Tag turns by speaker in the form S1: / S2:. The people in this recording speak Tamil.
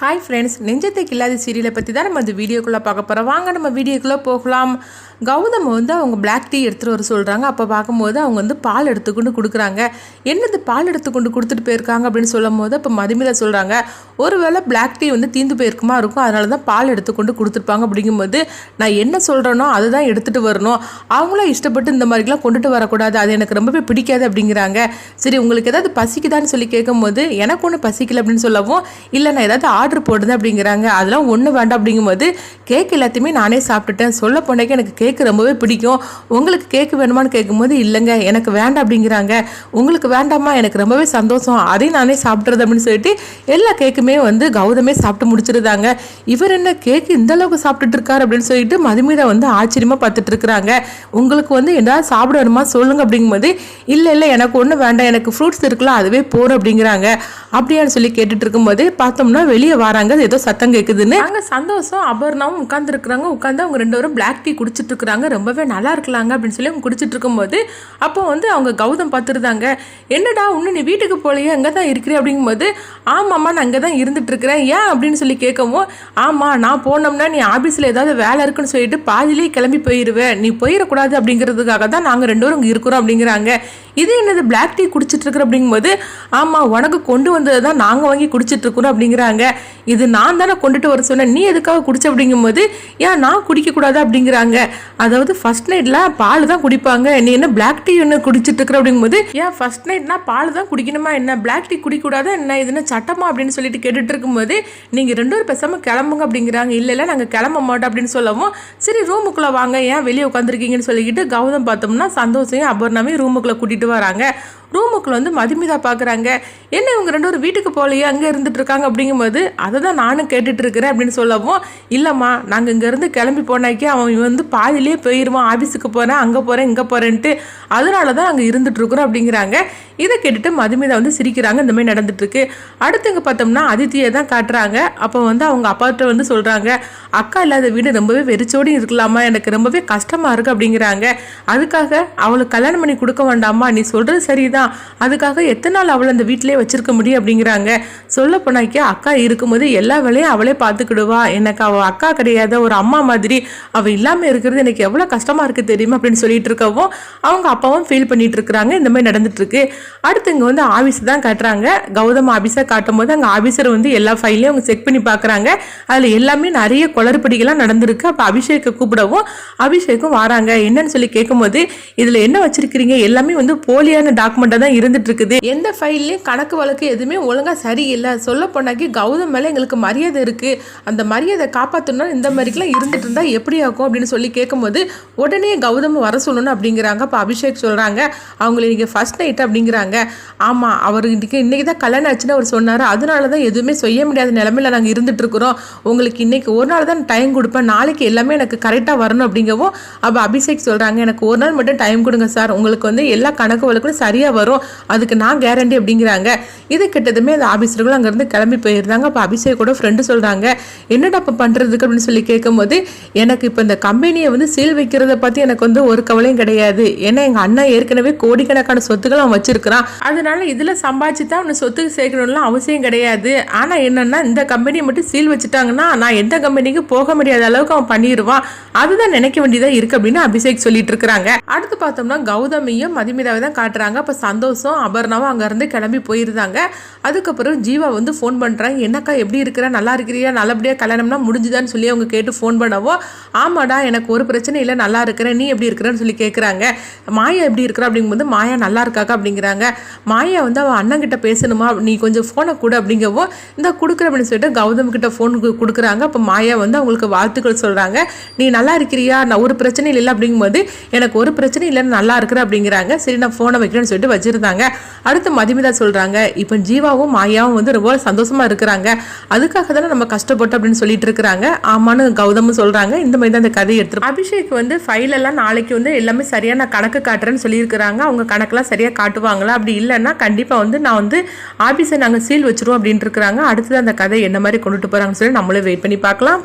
S1: ஹாய் ஃப்ரெண்ட்ஸ் நெஞ்சத்தை கில்லாத சீரியலை பற்றி தான் நம்ம இந்த வீடியோக்குள்ளே பார்க்க போகிறோம் வாங்க நம்ம வீடியோக்குள்ளே போகலாம். கௌதம் வந்து அவங்க பிளாக் டீ எடுத்துகிட்டு வர சொல்கிறாங்க அப்போ பார்க்கும்போது அவங்க வந்து பால் எடுத்துக்கொண்டு கொடுக்குறாங்க. என்னது பால் எடுத்துக்கொண்டு கொடுத்துட்டு போயிருக்காங்க அப்படின்னு சொல்லும் போது அப்போ மதுமில சொல்கிறாங்க ஒருவேளை பிளாக் டீ வந்து தீந்து போயிருக்குமா? இருக்கும். அதனால தான் பால் எடுத்துக்கொண்டு கொடுத்துருப்பாங்க. அப்படிங்கும்போது நான் என்ன சொல்கிறேனோ அதை தான் எடுத்துகிட்டு வரணும். அவங்களும் இஷ்டப்பட்டு இந்த மாதிரிலாம் கொண்டுட்டு வரக்கூடாது. அது எனக்கு ரொம்பவே பிடிக்காது அப்படிங்கிறாங்க. சரி உங்களுக்கு ஏதாவது பசிக்குதான்னு சொல்லி கேட்கும்போது எனக்கு ஒன்றும் பசிக்கல அப்படின்னு சொல்லவும் இல்லை நான் ஏதாவது ஆர்டர் போடுது அப்படிங்கிறாங்க. அதெல்லாம் ஒன்றும் வேண்டாம் அப்படிங்கும்போது கேக் எல்லாத்தையுமே நானே சாப்பிட்டுட்டேன். சொல்ல போனேக்கு எனக்கு கேக்கு ரொம்பவே பிடிக்கும். உங்களுக்கு கேக்கு வேணுமான்னு கேட்கும்போது இல்லைங்க எனக்கு வேண்டாம் அப்படிங்கிறாங்க. உங்களுக்கு வேண்டாமா? எனக்கு ரொம்பவே சந்தோஷம். அதையும் நானே சாப்பிட்றது அப்படின்னு சொல்லிட்டு எல்லா கேக்குமே வந்து கௌதமே சாப்பிட்டு முடிச்சிருந்தாங்க. இவர் என்ன கேக்கு இந்த அளவுக்கு சாப்பிட்டுட்டு இருக்காரு அப்படின்னு சொல்லிட்டு மதுமீதா வந்து ஆச்சரியமா பார்த்துட்டு இருக்கிறாங்க. உங்களுக்கு வந்து ஏதாவது சாப்பிட வேணுமா சொல்லுங்க அப்படிங்கும்போது இல்லை இல்லை எனக்கு ஒன்றும் வேண்டாம். எனக்கு ஃப்ரூட்ஸ் இருக்குல்ல அதுவே போகிறோம் அப்படிங்கிறாங்க. அப்படியான்னு சொல்லி கேட்டுட்டு இருக்கும்போது பார்த்தோம்னா வெளியே வராங்க ஏதோ சத்தம் கேட்குதுன்னு அங்கே சந்தோஷம் அபர்ணாவும் உட்காந்துருக்குறாங்க உட்காந்து அவங்க ரெண்டு பேரும் பிளாக் டீ குடிச்சிட்டு இருக்கிறாங்க ரொம்பவே நல்லா இருக்கலாங்க அப்படின்னு சொல்லி அவங்க குடிச்சிட்டு இருக்கும்போது அப்போ வந்து அவங்க கௌதம் பார்த்துருந்தாங்க. என்னடா இன்னும் நீ வீட்டுக்கு போலையே? அங்கே தான் இருக்கிறே அப்படிங்கும்போது ஆமாம்மா நான் அங்கே தான் இருந்துட்டு இருக்கிறேன் ஏன்? அப்படின்னு சொல்லி கேட்கவும் ஆமாம் நான் போனோம்னா நீ ஆஃபீஸில் ஏதாவது வேலை இருக்குன்னு சொல்லிட்டு பாதிலேயே கிளம்பி போயிடுவேன் நீ போயிடக்கூடாது அப்படிங்கிறதுக்காக தான் நாங்கள் ரெண்டு பேரும் இங்கே இருக்கிறோம் அப்படிங்கிறாங்க. இது என்னது பிளாக் டீ குடிச்சிட்ருக்குற அப்படிங்கும்போது ஆமாம் உனக்கு கொண்டு வந்ததை தான் நாங்கள் வாங்கி குடிச்சிட்ருக்குறோம் அப்படிங்கிறாங்க. இது நான் தானே கொண்டுட்டு வர சொன்னேன் நீ எதுக்காக குடிச்ச அப்படிங்கும்போது ஏன் நான் குடிக்கக்கூடாது அப்படிங்கிறாங்க. அதாவது ஃபஸ்ட் நைட்டில் பால் தான் குடிப்பாங்க. நீ என்ன பிளாக் டீ என்ன குடிச்சிட்டு இருக்கிற அப்படிங்கும்போது ஏன் ஃபர்ஸ்ட் நைட்னா பால் தான் குடிக்கணுமா என்ன? பிளாக் டீ குடிக்கூடாது என்ன? இது என்ன சட்டமா அப்படின்னு சொல்லிட்டு கேட்டுட்டு இருக்கும்போது நீங்கள் ரெண்டு பேரும் பேசாமல் கிளம்புங்க அப்படிங்கிறாங்க. இல்லை இல்லை நாங்கள் கிளம்ப மாட்டோம் அப்படின்னு சொல்லவும் சரி ரூமுக்குள்ளே வாங்க. ஏன் வெளியே உட்காந்துருக்கீங்கன்னு சொல்லிக்கிட்டு கௌதம் பார்த்தோம்னா சந்தோஷம் அபர்ணாமே ரூமுக்குள்ளே கூட்டிகிட்டு வராங்க ரூமுக்குள்ள வந்து மதுமிதா பார்க்குறாங்க என்ன இவங்க ரெண்டு ஒரு வீட்டுக்கு போகலையே அங்கே இருந்துட்டு இருக்காங்க? அப்படிங்கும்போது அதை தான் நானும் கேட்டுட்டு இருக்கிறேன் அப்படின்னு சொல்லவும் இல்லைம்மா நாங்கள் இங்கேருந்து கிளம்பி போனாக்கே அவன் வந்து பாதிலேயே போயிடுவான் ஆஃபீஸுக்கு போகிறேன் அங்கே போகிறேன் இங்கே போகிறேன்ட்டு அதனால தான் அங்கே இருந்துட்டுருக்குறோம் அப்படிங்கிறாங்க. இதை கேட்டுட்டு மதுமிதா வந்து சிரிக்கிறாங்க. இந்த மாதிரி நடந்துட்டுருக்கு அடுத்து இங்கே பார்த்தோம்னா அதித்தியை தான் காட்டுறாங்க. அப்போ வந்து அவங்க அப்பாட்ட வந்து சொல்கிறாங்க அக்கா இல்லாத வீடு ரொம்பவே வெறிச்சோடி இருக்கலாமா? எனக்கு ரொம்பவே கஷ்டமாக இருக்குது அப்படிங்கிறாங்க. அதுக்காக அவளுக்கு கல்யாணம் பண்ணி கொடுக்க வேண்டாமா நீ சொல்கிறது சரிதான். அதுக்காக எத்தனை நாள் அவளை அந்த வீட்டிலே வச்சிருக்க முடியும் அப்படிங்கிறாங்க. சொல்ல போனாக்கி அக்கா இருக்கும்போது எல்லா வேலையும் அவளே பார்த்துக்கிடுவா. எனக்கு அவள் அக்கா கிடையாது ஒரு அம்மா மாதிரி அவள் இல்லாமல் இருக்கிறது எனக்கு எவ்வளோ கஷ்டமாக இருக்குது தெரியுமா அப்படின்னு சொல்லிட்டு இருக்கவும் அவங்க அப்பாவும் ஃபீல் பண்ணிட்டு இருக்கிறாங்க. இந்த மாதிரி நடந்துட்டுருக்கு அடுத்து இங்கே வந்து ஆஃபீஸ் தான் காட்டுறாங்க. கௌதம் ஆஃபீஸை காட்டும் போது அங்கே ஆஃபீஸர் வந்து எல்லா ஃபைலையும் அவங்க செக் பண்ணி பார்க்குறாங்க. அதில் எல்லாமே நிறைய குளறுபடிகள்லாம் நடந்திருக்கு. அப்போ அபிஷேக்கை கூப்பிடவும் அபிஷேக்கும் வராங்க. என்னன்னு சொல்லி கேட்கும்போது இதில் என்ன வச்சிருக்கிறீங்க? எல்லாமே வந்து போலியான டாக்குமெண்ட் டாக்குமெண்ட்டாக தான் இருந்துட்டு இருக்குது எந்த ஃபைல்லையும் கணக்கு வழக்கு எதுவுமே ஒழுங்காக சரியில்லை. சொல்ல போனாக்கி கௌதம் மேலே எங்களுக்கு மரியாதை இருக்குது அந்த மரியாதை காப்பாற்றணும் இந்த மாதிரிக்கெல்லாம் இருந்துட்டு இருந்தால் எப்படி ஆகும் அப்படின்னு சொல்லி கேட்கும்போது உடனே கௌதம் வர சொல்லணும் அப்படிங்கிறாங்க. அப்போ அபிஷேக் சொல்கிறாங்க அவங்களை இன்றைக்கி ஃபர்ஸ்ட் நைட் அப்படிங்கிறாங்க. ஆமாம் அவர் இன்னைக்கு இன்றைக்கி தான் கல்யாணம் ஆச்சுன்னு அவர் சொன்னார். அதனால தான் எதுவுமே செய்ய முடியாத நிலமையில நாங்கள் இருந்துட்டு இருக்கிறோம் உங்களுக்கு இன்னைக்கு ஒரு நாள் தான் டைம் கொடுப்பேன். நாளைக்கு எல்லாமே எனக்கு கரெக்டாக வரணும் அப்படிங்கவும் அப்போ அபிஷேக் சொல்கிறாங்க எனக்கு ஒரு நாள் மட்டும் டைம் கொடுங்க சார். உங்களுக்கு வந்து எல்லா கணக்கு வழக்கும் சரியாக வரும். அதுக்கு நான் கேரண்டி அப்படிங்கிறாங்க. இது கிட்டதுமே அந்த ஆஃபீஸர்களும் அங்கேருந்து கிளம்பி போயிருந்தாங்க. அப்போ அபிஷேக் கூட ஃப்ரெண்டு சொல்கிறாங்க என்னடா இப்போ பண்ணுறதுக்கு அப்படின்னு சொல்லி கேட்கும்போது எனக்கு இப்போ இந்த கம்பெனியை வந்து சீல் வைக்கிறத பற்றி எனக்கு வந்து ஒரு கவலையும் கிடையாது. ஏன்னா எங்கள் அண்ணன் ஏற்கனவே கோடிக்கணக்கான சொத்துக்கள் அவன் வச்சிருக்கிறான். அதனால இதில் சம்பாதிச்சு தான் அவனை சொத்துக்கு சேர்க்கணும்லாம் அவசியம் கிடையாது. ஆனால் என்னென்னா இந்த கம்பெனியை மட்டும் சீல் வச்சுட்டாங்கன்னா நான் எந்த கம்பெனிக்கு போக முடியாத அளவுக்கு அவன் பண்ணிடுவான் அதுதான் நினைக்க வேண்டியதாக இருக்கு அப்படின்னு அபிஷேக் சொல்லிட்டு இருக்கிறாங்க. அடுத்து பார்த்தோம்னா கௌதமியும் மதிமிதாவை தான் காட்டுறாங்க. அப்போ சந்தோஷம் அபர்ணாவும் அங்கேருந்து கிளம்பி போயிருந்தாங்க. அதுக்கப்புறம் ஜீவா வந்து ஃபோன் பண்ணுறாங்க என்னக்கா எப்படி இருக்கிற? நல்லா இருக்கிறியா? நல்லபடியாக கல்யாணம்னா முடிஞ்சுதான்னு சொல்லி அவங்க கேட்டு ஃபோன் பண்ணவோ ஆமாடா எனக்கு ஒரு பிரச்சனை இல்லை. நல்லா இருக்கிறேன். நீ எப்படி இருக்கிறேன்னு சொல்லி கேட்குறாங்க மாயா எப்படி இருக்கிற? அப்படிங்கும்போது மாயா நல்லா இருக்காக்கா? அப்படிங்கிறாங்க. மாயா வந்து அவள் அண்ணங்கிட்ட பேசணுமா? நீ கொஞ்சம் ஃபோனை கொடு அப்படிங்கவோ இந்த கொடுக்குற அப்படின்னு சொல்லிட்டு கௌதம் கிட்ட ஃபோன் கொடுக்குறாங்க. அப்போ மாயா வந்து அவங்களுக்கு வாழ்த்துக்கள் சொல்கிறாங்க நீ நல்லா இருக்கிறியா? நான் ஒரு பிரச்சனை இல்லை. அப்படிங்கும்போது எனக்கு ஒரு பிரச்சனை இல்லைன்னு நல்லா இருக்கிற? அப்படிங்கிறாங்க. சரி நான் ஃபோனை வைக்கிறேன்னு சொல்லிட்டு வச்சுருந்தாங்க. அடுத்து மதுமிதா சொல்கிறாங்க இப்போ ஜீவாவும் மாயாவும் வந்து ரொம்ப சந்தோஷமாக இருக்கிறாங்க. அதுக்காக தானே நம்ம கஷ்டப்பட்டு அப்படின்னு சொல்லிட்டு இருக்கிறாங்க. ஆமான்னு கௌதமும் சொல்கிறாங்க இந்த மாதிரி தான் அந்த கதையை எடுத்து அபிஷேக் வந்து ஃபைலெல்லாம் நாளைக்கு வந்து எல்லாமே சரியான கணக்கு காட்டுறேன்னு சொல்லியிருக்கிறாங்க. அவங்க கணக்கெல்லாம் சரியாக காட்டுவாங்களா? அப்படி இல்லைன்னா கண்டிப்பாக வந்து நான் வந்து ஆஃபீஸை நாங்கள் சீல் வச்சிருவோம் அப்படின்ட்டு இருக்கிறாங்க. அடுத்தது அந்த கதை என்ன மாதிரி கொண்டுட்டு போகிறாங்கன்னு சொல்லி நம்மளே வெயிட் பண்ணி பார்க்கலாம்.